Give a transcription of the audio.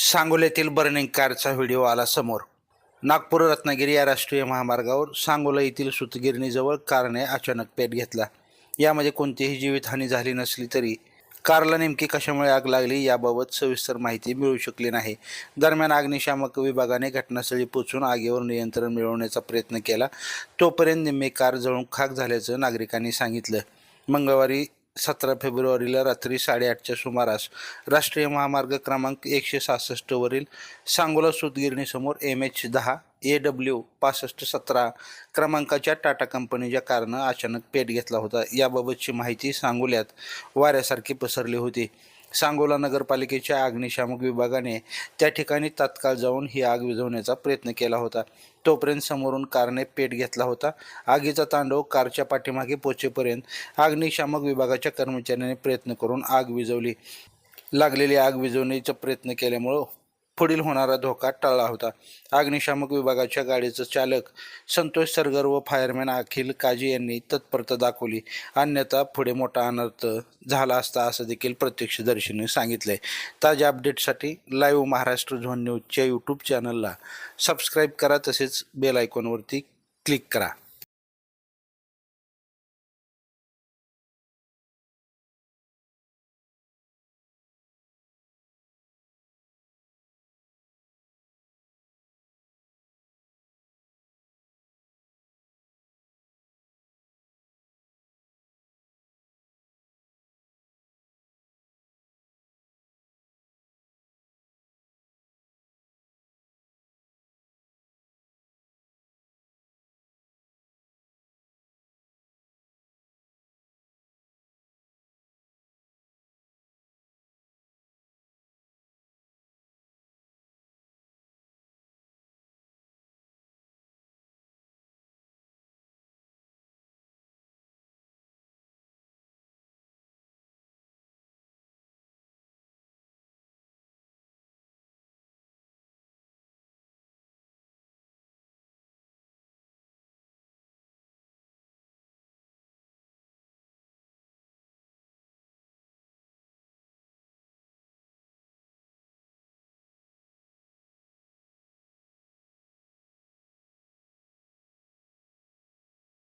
सांगोल्यातील burning कारचा video आला समोर. नागपूर रत्नागिरी या राष्ट्रीय महामार्गावर सांगोला येथील सुतगिरणीजवळ कारने अचानक पेट घेतला. यामध्ये कोणतीही जीवितहानी झाली नसली तरी कारला नेमकी कशामुळे आग लागली याबाबत सविस्तर माहिती मिळू शकली नाही. दरम्यान अग्निशामक विभागाने घटनास्थळी पोहोचून आगीवर नियंत्रण मिळवण्याचा प्रयत्न केला. तोपर्यंत निम्मे कार जळून खाक झाल्याचं नागरिकांनी सांगितलं. मंगळवारी सतरा फेब्रुवारीला रात्री साडेआठच्या सुमारास राष्ट्रीय महामार्ग क्रमांक एकशे सहासष्टवरील सांगोला सूतगिरणीसमोर एम एच दहा ए डब्ल्यू पासष्ट सतरा क्रमांकाच्या टाटा कंपनीच्या कारनं अचानक पेट घेतला होता. याबाबतची माहिती सांगोल्यात वाऱ्यासारखी पसरली होती. सांगोला नगरपालिकेच्या अग्निशामक विभागाने त्या ठिकाणी तात्काळ जाऊन ही आग विझवण्याचा प्रयत्न केला होता. तोपर्यंत समोरून कारने पेट घेतला होता. आगीचा तांडव कारच्या पाठीमागे पोचेपर्यंत अग्निशामक विभागाच्या कर्मचाऱ्यांनी प्रयत्न करून आग विझवली. लागलेली आग विझवण्याचा प्रयत्न केल्यामुळं पुढील होणारा धोका टळला होता. अग्निशामक विभागाच्या गाडीचं चालक संतोष सरगर व फायरमॅन अखिल काजी यांनी तत्परता दाखवली. अन्यथा पुढे मोठा अनर्थ झाला असता असं देखील प्रत्यक्षदर्शीने आहे ताज्या अपडेटसाठी लाईव्ह महाराष्ट्र झोन न्यूजच्या यूट्यूब चॅनलला सबस्क्राईब करा. तसेच बेल आयकॉनवरती क्लिक करा.